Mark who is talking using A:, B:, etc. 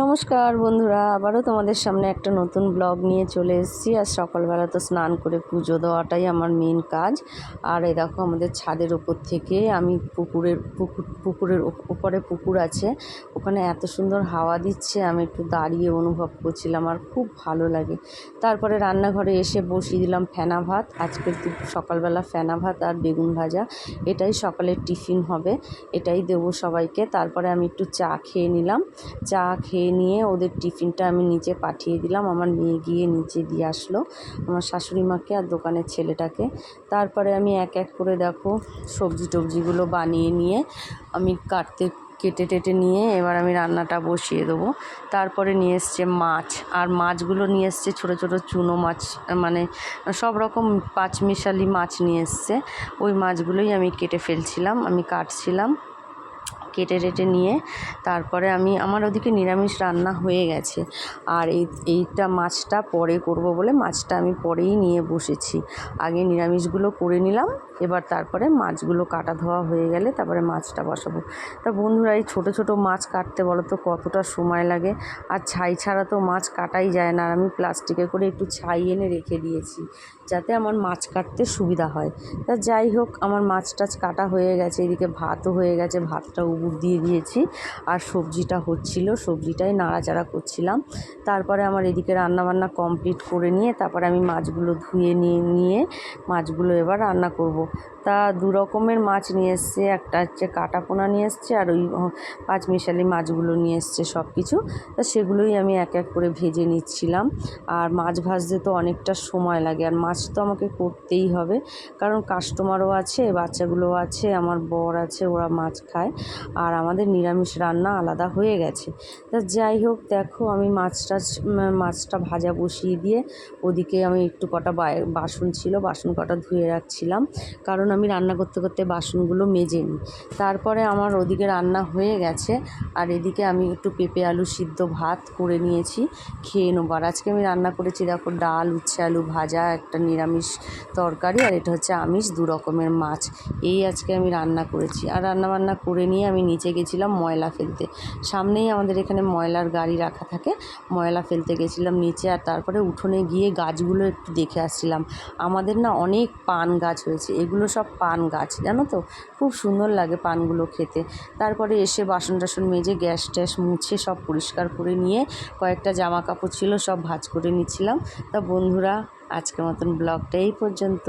A: নমস্কার বন্ধুরা, আবারও তোমাদের সামনে একটা নতুন ব্লগ নিয়ে চলে এসেছি। আর সকালবেলা তো স্নান করে পুজো দেওয়াটাই আমার মেন কাজ। আর এই দেখো আমাদের ছাদের ওপর থেকে আমি পুকুরের, পুকুর, পুকুরের উপরে পুকুর আছে। ওখানে এত সুন্দর হাওয়া দিচ্ছে, আমি একটু দাঁড়িয়ে অনুভব করছিলাম আর খুব ভালো লাগে। তারপরে রান্নাঘরে এসে বসিয়ে দিলাম ফেনা ভাত। আজকে সকালবেলা ফেনা ভাত আর বেগুন ভাজা। এটাই সকালের টিফিন হবে, এটাই দেবো সবাইকে। তারপরে আমি একটু চা খেয়ে নিলাম। চা খেয়ে নিয়ে ওদের টিফিনটা আমি নিচে পাঠিয়ে দিলাম। আমার মেয়ে গিয়ে নিচে দিয়ে আসলো, আমার শাশুড়ি মাকে আর দোকানের ছেলেটাকে। তারপরে আমি এক এক করে দেখো সবজি টবজিগুলো বানিয়ে নিয়ে আমি কাটতে, কেটে টেটে নিয়ে এবার আমি রান্নাটা বসিয়ে দেবো। তারপরে নিয়ে এসছে মাছ, আর মাছগুলো নিয়ে এসছে ছোটো ছোটো চুনো মাছ মানে সব রকম পাঁচমিশালি মাছ নিয়ে এসছে। ওই মাছগুলোই আমি কেটে ফেলছিলাম, আমি কাটছিলাম। কেটে টেটে নিয়ে তারপরে আমি, আমার ওদিকে নিরামিষ রান্না হয়ে গেছে। আর এই, এইটা মাছটা পরে করব বলে মাছটা আমি পরেই নিয়ে বসেছি। আগে নিরামিষগুলো করে নিলাম, এবার তারপরে মাছগুলো কাটা ধোয়া হয়ে গেলে তারপরে মাছটা বসাবো। তা বন্ধুরা, এই ছোটো ছোটো মাছ কাটতে বলো তো কতটা সময় লাগে? আর ছাই ছাড়া তো মাছ কাটাই যায় না। আর আমি প্লাস্টিকে করে একটু ছাই এনে রেখে দিয়েছি, যাতে আমার মাছ কাটতে সুবিধা হয়। তা যাই হোক, আমার মাছ টাছ কাটা হয়ে গেছে, এদিকে ভাতও হয়ে গেছে ভাতটা উবুর দিয়ে দিয়েছি। আর সবজিটা হচ্ছিল, সবজিটাই নাড়াচাড়া করছিলাম। তারপরে আমার এদিকে রান্নাবান্না কমপ্লিট করে নিয়ে তারপরে আমি মাছগুলো ধুয়ে নিয়ে নিয়ে মাছগুলো এবার রান্না করব। তা দু রকমের মাছ নিয়ে এসছে, একটা হচ্ছে কাটা পোনা নিয়ে এসছে আর ওই পাঁচমিশালি মাছগুলো নিয়ে এসছে সব কিছু তা সেগুলোই আমি এক এক করে ভেজে নিচ্ছিলাম। আর মাছ ভাজতে তো অনেকটা সময় লাগে। আর মাছ তো আমাকে করতেই হবে। কারণ কাস্টমারও আছে, বাচ্চাগুলোও আছে, আমার বর আছে, ওরা মাছ খায়। আর আমাদের নিরামিষ রান্না আলাদা হয়ে গেছে। তা যাই হোক, দেখো আমি মাছটা মাছটা ভাজা বসিয়ে দিয়ে ওদিকে আমি একটু কটা বাসন ছিল, বাসন কটা ধুয়ে রাখছিলাম। কারণ আমি রান্না করতে করতে বাসনগুলো মেজে নিই তারপরে আমার ওদিকে রান্না হয়ে গেছে। আর এদিকে আমি একটু পেঁপে আলু সিদ্ধ ভাত করে নিয়েছি, খেয়ে নেব। আর আজকে আমি রান্না করেছি, দেখো ডাল, উচ্ছে আলু ভাজা, একটা নিরামিষ তরকারি, আর এটা হচ্ছে আমিষ, দু রকমের মাছ। এই আজকে আমি রান্না করেছি। আর রান্না বান্না করে নিয়ে আমি নিচে গেছিলাম ময়লা ফেলতে। সামনেই আমাদের এখানে ময়লার গাড়ি রাখা থাকে। ময়লা ফেলতে গেছিলাম নিচে আর তারপরে উঠোনে গিয়ে গাছগুলো একটু দেখে আসছিলাম। আমাদের না অনেক পান গাছ হয়েছে। এগুলো সব পান গাছ, জানো তো? খুব সুন্দর লাগে পানগুলো খেতে। তারপরে এসে বাসন টাসন মেজে গ্যাস ট্যাস মুছে সব পরিষ্কার করে নিয়ে কয়েকটা জামা কাপড় ছিল সব ভাঁজ করে নিচ্ছিলাম। তা বন্ধুরা, আজকের মতন ব্লগটা এই পর্যন্ত।